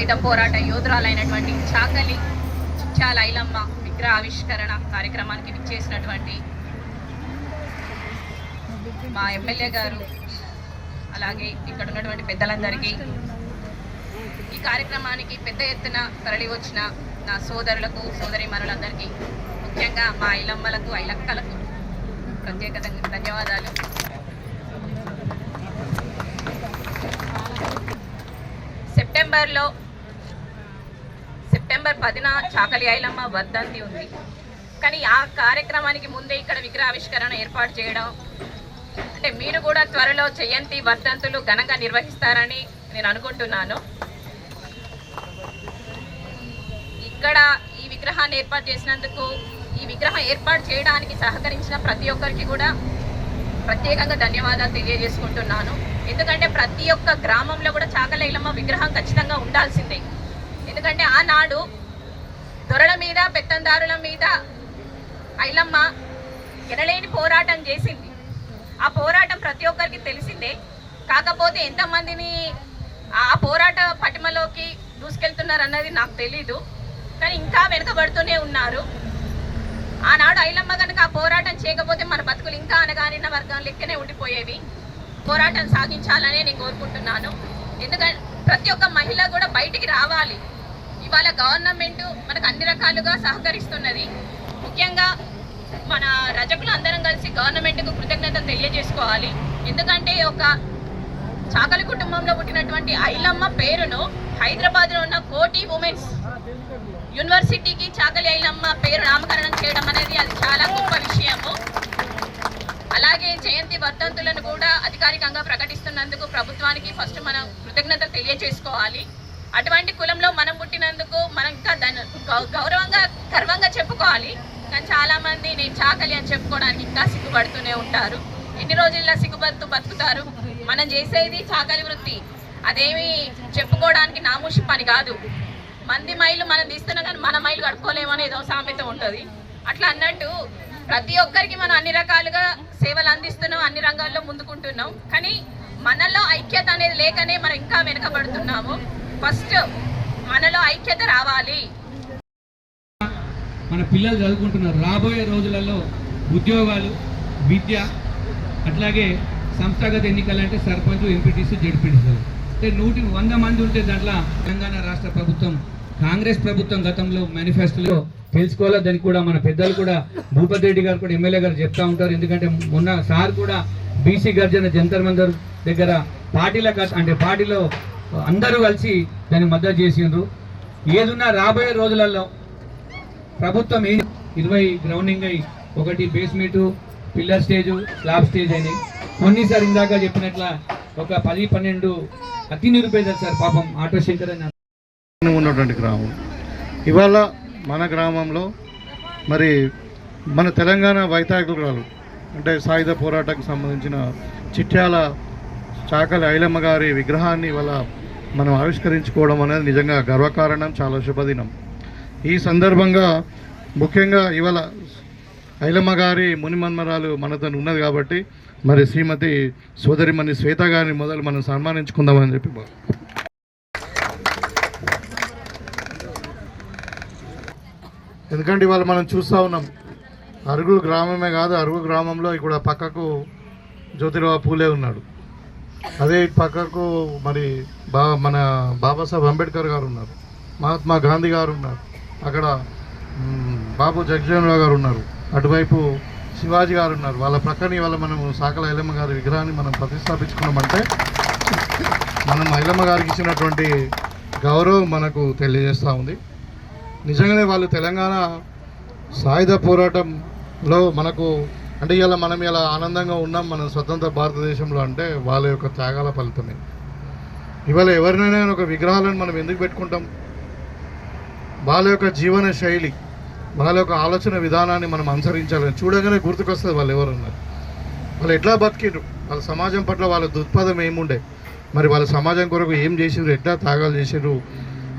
సాయుధ పోరాట యోధురాలైనటువంటి చాకలి చిచ్చాల ఐలమ్మ విగ్రహ ఆవిష్కరణ కార్యక్రమానికి విచ్చేసినటువంటి మా ఎమ్మెల్యే గారు అలాగే ఇక్కడ ఉన్నటువంటి పెద్దలందరికీ ఈ కార్యక్రమానికి పెద్ద ఎత్తున తరలి వచ్చిన నా సోదరులకు సోదరిమణులందరికీ ముఖ్యంగా మా ఐలమ్మలకు ఐలక్కలకు ప్రత్యేక ధన్యవాదాలు. సెప్టెంబర్లో సెప్టెంబర్ పదిన చాకలి ఐలమ్మ వర్ధంతి ఉంది. కానీ ఆ కార్యక్రమానికి ముందే ఇక్కడ విగ్రహావిష్కరణ ఏర్పాటు చేయడం అంటే మీరు కూడా త్వరలో జయంతి వర్ధంతులు ఘనంగా నిర్వహిస్తారని నేను అనుకుంటున్నాను. ఇక్కడ ఈ విగ్రహాన్ని ఏర్పాటు చేసినందుకు ఈ విగ్రహం ఏర్పాటు చేయడానికి సహకరించిన ప్రతి ఒక్కరికి కూడా ప్రత్యేకంగా ధన్యవాదాలు తెలియజేసుకుంటున్నాను. ఎందుకంటే ప్రతి ఒక్క గ్రామంలో కూడా చాకలైలమ్మ విగ్రహం ఖచ్చితంగా ఉండాల్సిందే. ఎందుకంటే ఆనాడు దొరల మీద పెత్తందారుల మీద ఐలమ్మ ఎనలేని పోరాటం చేసింది. ఆ పోరాటం ప్రతి ఒక్కరికి తెలిసిందే. కాకపోతే ఎంతమందిని ఆ పోరాట పటిమలోకి దూసుకెళ్తున్నారు అన్నది నాకు తెలీదు. కానీ ఇంకా వెనుకబడుతూనే ఉన్నారు. ఆనాడు ఐలమ్మ కనుక ఆ పోరాటం చేయకపోతే మన బతుకులు ఇంకా అనగానిన వర్గం లెక్కనే ఉండిపోయేవి. పోరాటం సాగించాలని నేను కోరుకుంటున్నాను. ఎందుకంటే ప్రతి ఒక్క మహిళ కూడా బయటికి రావాలి. ఇవాళ గవర్నమెంట్ మనకు అన్ని రకాలుగా సహకరిస్తున్నది. ముఖ్యంగా మన రజకులు అందరం కలిసి గవర్నమెంట్కు కృతజ్ఞత తెలియజేసుకోవాలి. ఎందుకంటే ఒక చాకలి కుటుంబంలో పుట్టినటువంటి ఐలమ్మ పేరును హైదరాబాద్లో ఉన్న కోటి ఉమెన్స్ యూనివర్సిటీకి చాకలి ఐలమ్మ పేరు నామకరణం చేయడం అనేది అది చాలా గొప్ప విషయము. అలాగే జయంతి వర్ధంతులను కూడా అధికారికంగా ప్రకటిస్తున్నందుకు ప్రభుత్వానికి ఫస్ట్ మనం కృతజ్ఞతలు తెలియజేసుకోవాలి. అటువంటి కులంలో మనం పుట్టినందుకు మనం ఇంకా దాన్ని గౌ- గౌరవంగా గర్వంగా చెప్పుకోవాలి. కానీ చాలా మంది నేను చాకలి అని చెప్పుకోవడానికి ఇంకా సిగ్గుపడుతూనే ఉంటారు. ఎన్ని రోజుల్లో సిగ్గుపడుతూ బతుకుతారు? మనం చేసేది చాకలి వృత్తి. అదేమి చెప్పుకోవడానికి నామూషి పని కాదు. మంది మైలు మనం తీస్తున్నా కానీ మన మైలు కడుక్కోలేము ఏదో ఒక సామెత ఉంటుంది. అట్లా అన్నట్టు ప్రతి ఒక్కరికి మనం అన్ని రకాలుగా సేవలు అందిస్తున్నాం అన్ని రంగాల్లో ముందుకుంటున్నాం. కానీ మనలో ఐక్యత అనేది లేకనే మనం ఇంకా వెనుకబడుతున్నాము. ఫస్ట్ మనలో ఐక్యత రావాలి. మన పిల్లలు చదువుకుంటున్నారు రాబోయే రోజులలో ఉద్యోగాలు విద్య అట్లాగే సంస్థాగత ఎన్నికలు అంటే సర్పంచ్ ఎంపీటీసీ జడ్పీటీసీ అంటే నూటి వంద మంది ఉంటే దాంట్లో తెలంగాణ రాష్ట్ర ప్రభుత్వం కాంగ్రెస్ ప్రభుత్వం గతంలో మేనిఫెస్టోలో తెలుసుకోవాలా? దానికి కూడా మన పెద్దలు కూడా భూపతి రెడ్డి గారు కూడా ఎమ్మెల్యే గారు చెప్తా ఉంటారు. ఎందుకంటే మొన్న సార్ కూడా బీసీ గర్జన జంతర్ మందర్ దగ్గర పార్టీల అంటే పార్టీలో అందరూ కలిసి దాన్ని మద్దతు చేసిండ్రు. ఏదున్నా రాబోయే రోజులలో ప్రభుత్వం ఏ ఇరవై గ్రౌండింగ్ అయి ఒకటి basement pillar stage slab stage అని. కొన్నిసారి ఇందాక చెప్పినట్ల ఒక పది పన్నెండు అతి నిరుపేదలు సార్ పాపం ఆటో శంకర్ అని ఉన్నటువంటి గ్రామం. ఇవాళ మన గ్రామంలో మరి మన తెలంగాణ వైతాగ్రురాలు అంటే సాయుధ పోరాటానికి సంబంధించిన చిట్యాల చాకలి ఐలమ్మ గారి విగ్రహాన్ని ఇవాళ మనం ఆవిష్కరించుకోవడం అనేది నిజంగా గర్వకారణం చాలా శుభదినం. ఈ సందర్భంగా ముఖ్యంగా ఇవాళ ఐలమ్మ గారి మునిమన్మరాలు మనతో ఉన్నది కాబట్టి మరి శ్రీమతి సోదరిమణి శ్వేత గారిని మొదలు మనం సన్మానించుకుందామని చెప్పి ఎందుకంటే ఇవాళ మనం చూస్తూ ఉన్నాం అరుగు గ్రామమే కాదు అరుగు గ్రామంలో ఇక్కడ పక్కకు జ్యోతిరావు పూలే ఉన్నాడు. అదే పక్కకు మరి బా మన బాబాసాహెబ్ అంబేద్కర్ గారు ఉన్నారు. మహాత్మా గాంధీ గారు ఉన్నారు. అక్కడ బాబు జగజీవనరావు గారు ఉన్నారు. అటువైపు శివాజీ గారు ఉన్నారు. వాళ్ళ ప్రక్కన ఇవాళ మనం సాకల ఐలమ్మ గారి విగ్రహాన్ని మనం ప్రతిష్టాపించుకున్నామంటే మనం ఐలమ్మ గారికి ఇచ్చినటువంటి గౌరవం మనకు తెలియజేస్తూ ఉంది. నిజంగానే వాళ్ళు తెలంగాణ సాయుధ పోరాటంలో మనకు అంటే ఇలా మనం ఇలా ఆనందంగా ఉన్నాం మన స్వతంత్ర భారతదేశంలో అంటే వాళ్ళ యొక్క త్యాగాల ఫలితమే. ఇవాళ ఎవరినైనా ఒక విగ్రహాలను మనం ఎందుకు పెట్టుకుంటాం? వాళ్ళ యొక్క జీవన శైలి వాళ్ళ యొక్క ఆలోచన విధానాన్ని మనం అనుసరించాలని చూడగానే గుర్తుకొస్తుంది వాళ్ళు ఎవరున్నారు వాళ్ళు ఎట్లా బతికిండ్రు? వాళ్ళ సమాజం పట్ల వాళ్ళ దృక్పథం ఏముండే? మరి వాళ్ళ సమాజం కొరకు ఏం చేసిండ్రు? ఎట్లా త్యాగాలు చేసిండ్రు?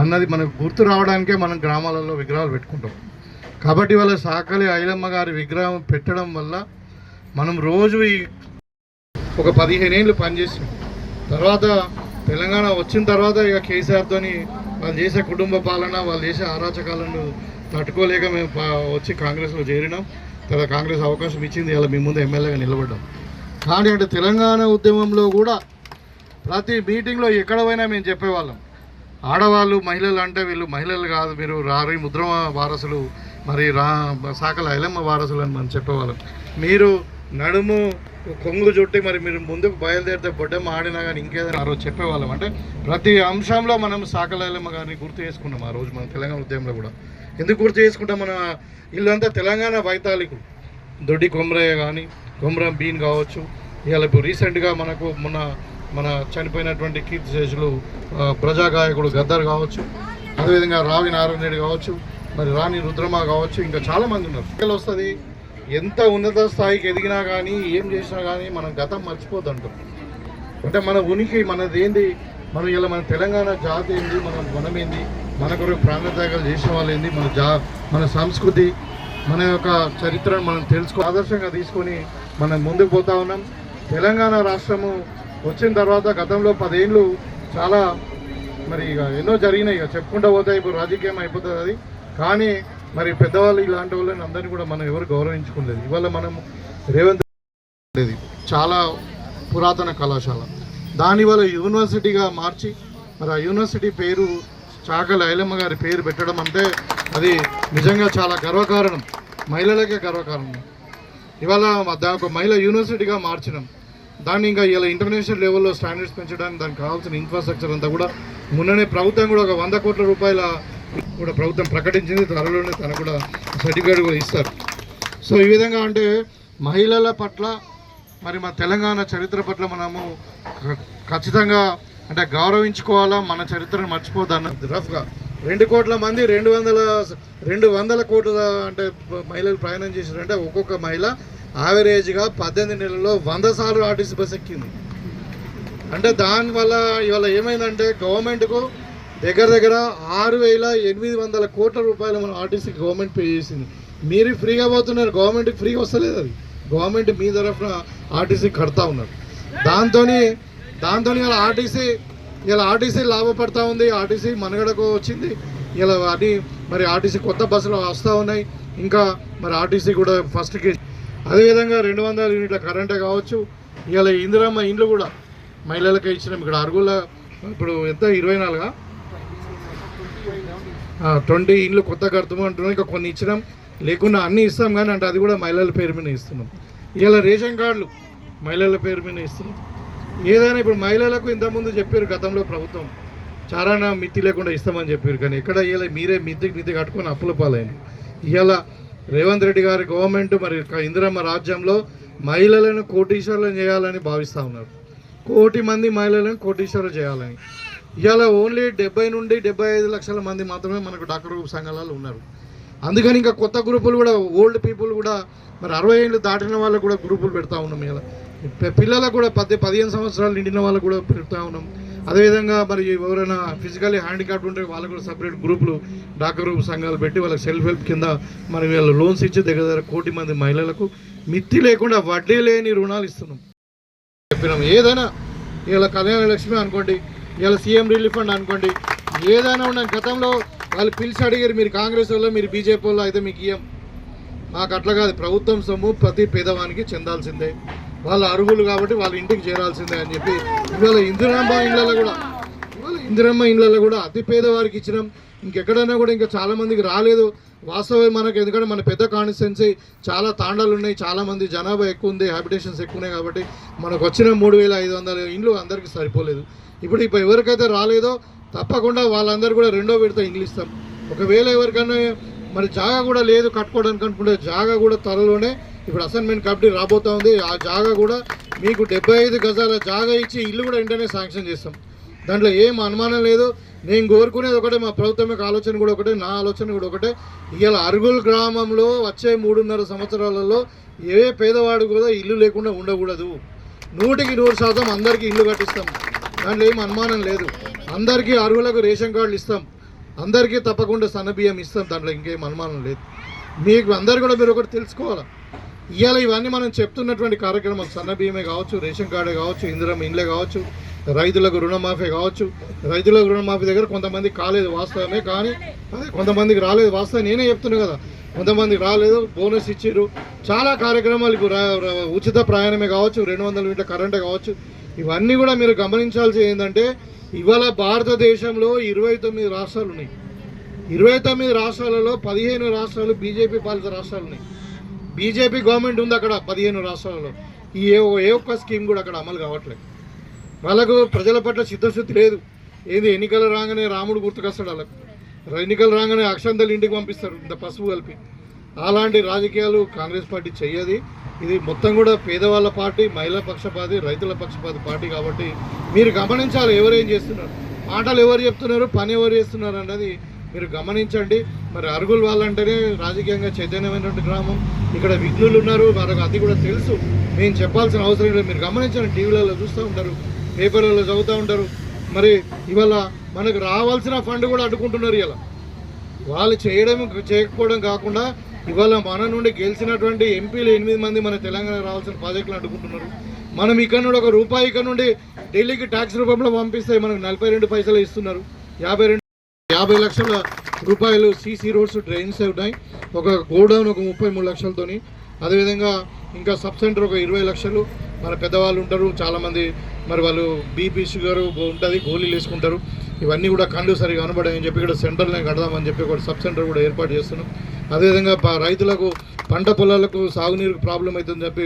అన్నది మనకు గుర్తు రావడానికే మనం గ్రామాలలో విగ్రహాలు పెట్టుకుంటాం. కాబట్టి వాళ్ళ సాకలి ఐలమ్మ గారి విగ్రహం పెట్టడం వల్ల మనం రోజు ఈ ఒక పదిహేను ఏళ్ళు పనిచేసాం తర్వాత తెలంగాణ వచ్చిన తర్వాత ఇక కేసీఆర్తోని వాళ్ళు చేసే కుటుంబ పాలన వాళ్ళు చేసే అరాచకాలను తట్టుకోలేక మేము వచ్చి కాంగ్రెస్లో చేరినాం. తర్వాత కాంగ్రెస్ అవకాశం ఇచ్చింది. ఇలా మీ ముందు ఎమ్మెల్యేగా నిలబడ్డాం. కానీ అంటే తెలంగాణ ఉద్యమంలో కూడా ప్రతి మీటింగ్లో ఎక్కడ పోయినా మేము చెప్పేవాళ్ళం. ఆడవాళ్ళు మహిళలు అంటే వీళ్ళు మహిళలు కాదు మీరు రారి ముద్రమ వారసులు మరి రా సాకల ఐలమ్మ వారసులని మనం చెప్పేవాళ్ళం. మీరు నడుము కొంగు చుట్టి మరి మీరు ముందుకు బయలుదేరితే బొడ్డమ్మ ఆడినా కానీ ఇంకేదైనా ఆ రోజు చెప్పేవాళ్ళం. అంటే ప్రతి అంశంలో మనం సాకల ఐలమ్మ గారిని గుర్తు చేసుకున్నాం ఆ రోజు మన తెలంగాణ ఉద్యమంలో కూడా. ఎందుకు గుర్తు చేసుకుంటాం? మన ఇల్లంతా తెలంగాణ వైతాళికులు. దొడ్డి కొమరయ్య కానీ కొమరం బీన్ కావచ్చు. ఇవాళ ఇప్పుడు రీసెంట్గా మనకు మొన్న మన చనిపోయినటువంటి కీర్తి శేషులు ప్రజాగాయకుడు గద్దర్ కావచ్చు. అదేవిధంగా రావి నారాయణ రెడ్డి కావచ్చు. మరి రాణి రుద్రమ కావచ్చు ఇంకా చాలా మంది ఉన్నారు. ఎక్కడ వస్తుంది? ఎంత ఉన్నత స్థాయికి ఎదిగినా కానీ ఏం చేసినా కానీ మనం గతం మర్చిపోతుంటాం. అంటే మన ఉనికి మనది ఏంది మనం ఇలా మన తెలంగాణ జాతి ఏంది? మన గుణమేంది మన కొరకు ప్రాణత్యాగాలు చేసిన వాళ్ళు ఏంది? మన జా మన సంస్కృతి మన యొక్క చరిత్రను మనం తెలుసుకో ఆదర్శంగా తీసుకొని మనం ముందుకు పోతా ఉన్నాం. తెలంగాణ రాష్ట్రము వచ్చిన తర్వాత గతంలో పదేళ్ళు చాలా మరి ఇక ఎన్నో జరిగినాయి. ఇక చెప్పుకుంటూ పోతే ఇప్పుడు రాజకీయం అయిపోతుంది అది. కానీ మరి పెద్దవాళ్ళు ఇలాంటి వాళ్ళని అందరినీ కూడా మనం ఎవరు గౌరవించుకోలేదు ఇవాళ మనం రేవంత్ ఉండేది చాలా పురాతన కళాశాల. దాని వల్ల యూనివర్సిటీగా మార్చి మరి ఆ యూనివర్సిటీ పేరు చాకలి ఐలమ్మ గారి పేరు పెట్టడం అంటే అది నిజంగా చాలా గర్వకారణం. మహిళలకే గర్వకారణం. ఇవాళ దాని ఒక మహిళ యూనివర్సిటీగా మార్చినాం దాన్ని ఇంకా ఇలా ఇంటర్నేషనల్ లెవెల్లో స్టాండర్డ్స్ పెంచడానికి దానికి కావాల్సిన ఇన్ఫ్రాస్ట్రక్చర్ అంతా కూడా మొన్ననే ప్రభుత్వం కూడా ఒక వంద కోట్ల రూపాయల కూడా ప్రభుత్వం ప్రకటించింది త్వరలోనే తను కూడా సర్టిఫికేట్ కూడా ఇస్తారు. సో ఈ విధంగా అంటే మహిళల పట్ల మరి మన తెలంగాణ చరిత్ర పట్ల మనము ఖచ్చితంగా అంటే గౌరవించుకోవాలా మన చరిత్రను మర్చిపోదన్న రఫ్గా. రెండు కోట్ల మంది రెండు వందల రెండు వందల కోట్ల అంటే మహిళలు ప్రయాణం చేశారంటే ఒక్కొక్క మహిళ యావరేజ్గా పద్దెనిమిది నెలల్లో వంద సార్లు ఆర్టీసీ బస్ ఎక్కింది. అంటే దానివల్ల ఇవాళ ఏమైందంటే గవర్నమెంట్కు దగ్గర దగ్గర ఆరు వేల ఎనిమిది వందల కోట్ల రూపాయలు మన ఆర్టీసీకి గవర్నమెంట్ పే చేసింది. మీరు ఫ్రీగా పోతున్నారు గవర్నమెంట్కి ఫ్రీగా వస్తలేదు అది. గవర్నమెంట్ మీ తరఫున ఆర్టీసీ కడతా ఉన్నారు. దాంతో దాంతో ఇలా ఆర్టీసీ ఇలా ఆర్టీసీ లాభపడతా ఉంది ఆర్టీసీ మనగడకు వచ్చింది. ఇలా అది మరి ఆర్టీసీ కొత్త బస్సులు వస్తూ ఉన్నాయి. ఇంకా మరి ఆర్టీసీ కూడా ఫస్ట్కి అదేవిధంగా రెండు వందల యూనిట్ల కరెంటే కావచ్చు ఇలా ఇందిరమ్మ ఇండ్లు కూడా మహిళలకే ఇచ్చినాం. ఇక్కడ అరుగుల ఇప్పుడు ఎంత? ఇరవై నాలుగా? ట్వంటీ ఇండ్లు కొత్త కడుతున్నాం అంటున్నాం. ఇంకా కొన్ని ఇచ్చినాం. లేకుండా అన్నీ ఇస్తాం కానీ అంటే అది కూడా మహిళల పేరు మీద ఇస్తున్నాం. ఇలా రేషన్ కార్డులు మహిళల పేరు మీద ఇస్తున్నాం. ఏదైనా ఇప్పుడు మహిళలకు ఇంతకుముందు చెప్పారు గతంలో ప్రభుత్వం చాలా మిత్తి లేకుండా ఇస్తామని చెప్పారు కానీ ఎక్కడ ఇలా మీరే మితి మితి కట్టుకొని అప్పుల పాలైంది. ఇవాళ రేవంత్ రెడ్డి గారి గవర్నమెంట్ మరి ఇంద్రమ్మ ఇందిరమ్మ రాజ్యంలో మహిళలను కోటీశ్వరులను చేయాలని భావిస్తూ ఉన్నారు. కోటి మంది మహిళలను కోటీశ్వరులు చేయాలని. ఇవాళ ఓన్లీ డెబ్బై నుండి డెబ్బై ఐదు లక్షల మంది మాత్రమే మనకు డాక్టర్ గ్రూప్ సంఘాలలో ఉన్నారు. అందుకని ఇంకా కొత్త గ్రూపులు కూడా ఓల్డ్ పీపుల్ కూడా మరి అరవై ఏళ్ళు దాటిన వాళ్ళకు కూడా గ్రూపులు పెడతా ఉన్నాం ఇలా పిల్లలకు కూడా పది పదిహేను సంవత్సరాలు నిండిన వాళ్ళకు కూడా పెడతా ఉన్నాం. అదేవిధంగా మరి ఎవరైనా ఫిజికల్లీ హ్యాండిక్యాప్ ఉంటే వాళ్ళకు కూడా సపరేట్ గ్రూపులు డాక్టర్ గ్రూప్ సంఘాలు పెట్టి వాళ్ళకి సెల్ఫ్ హెల్ప్ కింద మరి వీళ్ళు లోన్స్ ఇచ్చి దగ్గర దగ్గర కోటి మంది మహిళలకు మిత్తి లేకుండా వడ్డీ లేని రుణాలు ఇస్తున్నాం. చెప్పినాం. ఏదైనా ఇలా కళ్యాణ లక్ష్మి అనుకోండి ఇలా సీఎం రిలీఫ్ ఫండ్ అనుకోండి. ఏదైనా ఉన్న గతంలో వాళ్ళు పిలిచి అడిగారు మీరు కాంగ్రెస్ వాళ్ళు మీరు బీజేపీ వాళ్ళు అయితే మీకు ఇయ్యం. మాకు అట్లా కాదు ప్రభుత్వం సొమ్ము ప్రతి పేదవానికి చెందాల్సిందే. వాళ్ళ అర్హులు కాబట్టి వాళ్ళ ఇంటికి చేరాల్సిందే అని చెప్పి ఇవాళ ఇందిరమ్మ ఇండ్లలో కూడా ఇవాళ ఇందిరమ్మ ఇండ్లలో కూడా అతి పేదవారికి ఇచ్చినాం. ఇంకెక్కడైనా కూడా ఇంకా చాలా మందికి రాలేదు. వాస్తవం మనకు ఎందుకంటే మన పెద్ద కాన్స్టిట్యున్సీ చాలా తాండాలు ఉన్నాయి. చాలామంది జనాభా ఎక్కువ ఉంది. హ్యాబిటేషన్స్ ఎక్కువ ఉన్నాయి కాబట్టి మనకు వచ్చిన మూడు వేల ఐదు వందల ఇండ్లు అందరికీ సరిపోలేదు. ఇప్పుడు ఇప్పుడు ఎవరికైతే రాలేదో తప్పకుండా వాళ్ళందరూ కూడా రెండో విడత ఇండ్లు ఇస్తాం. ఒకవేళ ఎవరికైనా మరి జాగా కూడా లేదు కట్టుకోవడానికి అనుకుంటే జాగా కూడా త్వరలోనే ఇప్పుడు అసైన్మెంట్ కమిటీ రాబోతూ ఉంది. ఆ జాగా కూడా మీకు డెబ్బై ఐదు గజాల జాగా ఇచ్చి ఇల్లు కూడా వెంటనే శాంక్షన్ చేస్తాం. దాంట్లో ఏం అనుమానం లేదు. నేను కోరుకునేది ఒకటే మా ప్రభుత్వం యొక్క ఆలోచన కూడా ఒకటే నా ఆలోచన కూడా ఒకటే. ఇవాళ అరుగుల్ గ్రామంలో వచ్చే మూడున్నర సంవత్సరాలలో ఏ పేదవాడు కూడా ఇల్లు లేకుండా ఉండకూడదు. నూటికి నూరు శాతం అందరికీ ఇల్లు కట్టిస్తాం. దాంట్లో ఏం అనుమానం లేదు. అందరికీ అర్హులకు రేషన్ కార్డులు ఇస్తాం. అందరికీ తప్పకుండా సన్నబియ్యం ఇస్తాం. దాంట్లో ఇంకేం అనుమానం లేదు. మీకు అందరు కూడా మీరు ఒకటి తెలుసుకోవాలి? ఇవాళ ఇవన్నీ మనం చెప్తున్నటువంటి కార్యక్రమాలు సన్న బియ్యమే కావచ్చు రేషన్ కార్డే కావచ్చు ఇందిరం ఇండ్లే కావచ్చు రైతులకు రుణమాఫీ కావచ్చు. రైతులకు రుణమాఫీ దగ్గర కొంతమంది కాలేదు వాస్తవమే కానీ అదే కొంతమందికి రాలేదు వాస్తవం నేనే చెప్తున్నా కదా. కొంతమందికి రాలేదు బోనస్ ఇచ్చారు చాలా కార్యక్రమాలు ఉచిత ప్రయాణమే కావచ్చు రెండు వందల మీటర్ కరెంటే కావచ్చు. ఇవన్నీ కూడా మీరు గమనించాల్సి ఏంటంటే ఇవాళ భారతదేశంలో ఇరవై తొమ్మిది రాష్ట్రాలు ఉన్నాయి. ఇరవై తొమ్మిది రాష్ట్రాలలో పదిహేను రాష్ట్రాలు బీజేపీ పాలిత రాష్ట్రాలు ఉన్నాయి. బీజేపీ గవర్నమెంట్ ఉంది అక్కడ పదిహేను రాష్ట్రాలలో. ఈ ఏ ఒక్క స్కీమ్ కూడా అక్కడ అమలు కావట్లేదు. వాళ్ళకు ప్రజల పట్ల చిత్తశుద్ధి లేదు. ఏది ఎన్నికలు రాగానే రాముడు గుర్తుకొస్తాడు వాళ్ళకు. ఎన్నికలు రాగానే అక్షంతలు ఇంటికి పంపిస్తారు ఇంత పసుపు కలిపి. అలాంటి రాజకీయాలు కాంగ్రెస్ పార్టీ చెయ్యది. ఇది మొత్తం కూడా పేదవాళ్ళ పార్టీ మహిళా పక్షపాతి రైతుల పక్షపాతి పార్టీ కాబట్టి మీరు గమనించాలి ఎవరేం చేస్తున్నారు. మాటలు ఎవరు చెప్తున్నారు పని ఎవరు చేస్తున్నారు అన్నది మీరు గమనించండి. మరి అరుగులు వాళ్ళంటేనే రాజకీయంగా చైతన్యమైనటువంటి గ్రామం. ఇక్కడ విఘ్నులు ఉన్నారు మనకు అది కూడా తెలుసు. మేము చెప్పాల్సిన అవసరం లేదు. మీరు గమనించండి టీవీలలో చూస్తూ ఉంటారు. పేపర్లలో చదువుతూ ఉంటారు. మరి ఇవాళ మనకు రావాల్సిన ఫండ్ కూడా అడ్డుకుంటున్నారు ఇలా వాళ్ళు చేయడం చేయకపోవడం కాకుండా ఇవాళ మన నుండి గెలిచినటువంటి ఎంపీలు ఎనిమిది మంది మన తెలంగాణ రావాల్సిన ప్రాజెక్టులు అడ్డుకుంటున్నారు. మనం ఇక్కడ నుండి ఒక రూపాయి ఇక్కడ నుండి ఢిల్లీకి ట్యాక్స్ రూపంలో పంపిస్తే మనకు నలభై రెండు పైసలు ఇస్తున్నారు. యాభై రెండు యాభై లక్షల రూపాయలు సీసీ రోడ్స్ డ్రైన్స్ ఉన్నాయి. ఒక గోడౌన్ ఒక ముప్పై మూడు లక్షలతోని అదేవిధంగా ఇంకా సబ్ సెంటర్ ఒక ఇరవై లక్షలు మన పెద్దవాళ్ళు ఉంటారు చాలామంది మరి వాళ్ళు బీపీ షుగర్ ఉంటుంది గోళీలు వేసుకుంటారు. ఇవన్నీ కూడా కళ్ళు సరిగా కనబడాయని చెప్పి ఇక్కడ సెంటర్లో కడదామని చెప్పి ఒక సబ్ సెంటర్ కూడా ఏర్పాటు చేస్తున్నాం. అదేవిధంగా రైతులకు పంట పొలాలకు సాగునీరుకు ప్రాబ్లం అవుతుందని చెప్పి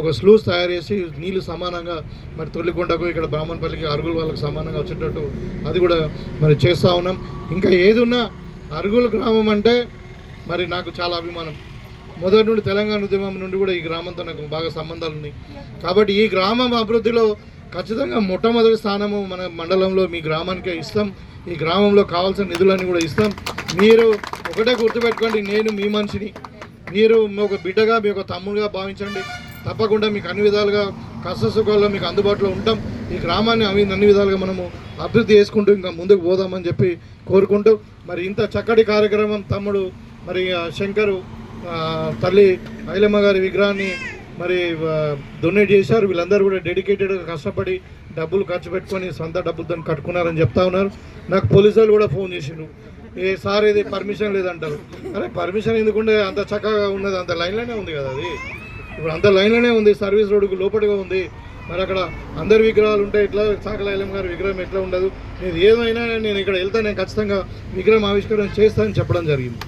ఒక స్లూస్ తయారు చేసి నీళ్ళు సమానంగా మరి తొలికొండకు ఇక్కడ బ్రాహ్మణపల్లికి అరుగుల వాళ్ళకి సమానంగా వచ్చేటట్టు అది కూడా మరి చేస్తూ ఉన్నాం. ఇంకా ఏదున్నా అరుగుల గ్రామం అంటే మరి నాకు చాలా అభిమానం. మొదటి నుండి తెలంగాణ ఉద్యమం నుండి కూడా ఈ గ్రామంతో నాకు బాగా సంబంధాలు ఉన్నాయి. కాబట్టి ఈ గ్రామం అభివృద్ధిలో ఖచ్చితంగా మొట్టమొదటి స్థానము మన మండలంలో మీ గ్రామానికే ఇస్తాం. ఈ గ్రామంలో కావాల్సిన నిధులన్నీ కూడా ఇస్తాం. మీరు ఒకటే గుర్తుపెట్టుకోండి నేను మీ మనిషిని. మీరు మీ ఒక బిడ్డగా మీ ఒక తమ్ముడుగా భావించండి. తప్పకుండా మీకు అన్ని విధాలుగా కష్ట సుఖాల్లో మీకు అందుబాటులో ఉంటాం. ఈ గ్రామాన్ని అవి అన్ని విధాలుగా మనము అభివృద్ధి చేసుకుంటూ ఇంకా ముందుకు పోదామని చెప్పి కోరుకుంటూ మరి ఇంత చక్కటి కార్యక్రమం తమ్ముడు మరి శంకరు తల్లి ఐలమ్మ గారి విగ్రహాన్ని మరి డొనేట్ చేశారు. వీళ్ళందరూ కూడా డెడికేటెడ్గా కష్టపడి డబ్బులు ఖర్చు పెట్టుకొని సొంత డబ్బులతో కట్టుకున్నారని చెప్తా ఉన్నారు. నాకు పోలీసు వాళ్ళు కూడా ఫోన్ చేసిండ్రు. ఏ సార్ ఇది పర్మిషన్ లేదంటారు. అరే పర్మిషన్ ఎందుకుంటే అంత చక్కగా ఉన్నది అంత లైన్లోనే ఉంది కదా అది. ఇప్పుడు అంత లైన్లోనే ఉంది సర్వీస్ రోడ్డుకు లోపలిగా ఉంది. మరి అక్కడ అందరి విగ్రహాలు ఉంటాయి ఎట్లా? సాకల గారి విగ్రహం ఎట్లా ఉండదు? నేను ఏమైనా నేను ఇక్కడ వెళ్తా నేను ఖచ్చితంగా విగ్రహం ఆవిష్కరణ చేస్తానని చెప్పడం జరిగింది.